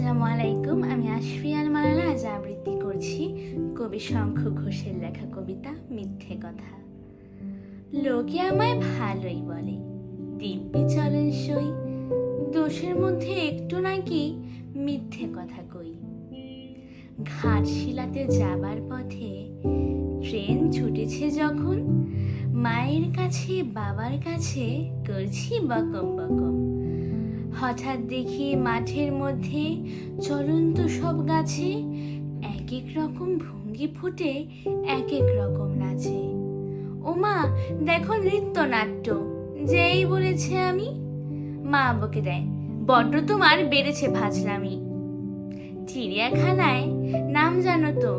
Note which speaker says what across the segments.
Speaker 1: আসসালামু আলাইকুম। আমি আশফিয়ান মালালা, আজ আবৃত্তি করছি কবি শঙ্খ ঘোষের লেখা কবিতা মিথ্যে কথা। লোকে আমায় ভালোই বলে, দিব্যি চলেন সই। দোষের মধ্যে একটু নাকি মিথ্যে কথা কই। ঘাটশিলাতে যাবার পথে ট্রেন ছুটেছে যখন, মায়ের কাছে বাবার কাছে করছি বকম বকম। হঠাৎ দেখি মাঠের মধ্যে চলন্ত সব গাছে এক এক রকম ভঙ্গি ফুটে এক এক রকম নাচে। ওমা, দেখো নৃত্যনাট্য, যেই বলেছে আমি? মা বকে দেয়, বড্ড তোমার বেড়েছে ভাজলামি। চিড়িয়াখানায়, নাম জানো তো,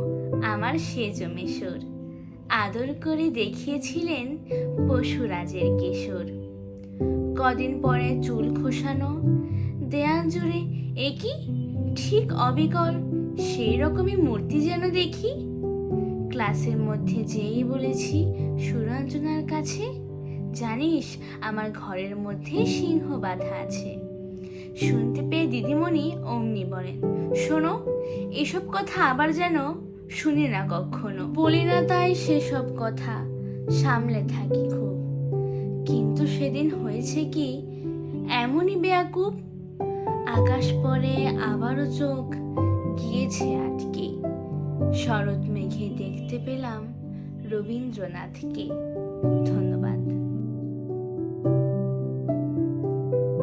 Speaker 1: আমার সেজ মেশর। আদর করে দেখিয়েছিলেন পশুরাজের কেশর। কদিন পরে চুল খোসানো, দেয়াল জুড়ে একই ঠিক অবিকল, সেই রকমই মূর্তি যেন দেখি। ক্লাসের মধ্যে যেই বলেছি সুরঞ্জনার কাছে, জানিস আমার ঘরের মধ্যে সিংহ বাধা আছে। শুনতে পেয়ে দিদিমণি অমনি বলেন, শোনো, এসব কথা আবার যেন শুনি না কখনো। বলি না তাই সেসব কথা সামলে থাকি খুব। কিন্তু সেদিন হয়েছে কি? এমনই বেয়াকুব। আকাশ পরে আবারও চোখ গিয়েছে আটকে। শরৎ মেঘে দেখতে পেলাম রবীন্দ্রনাথকে।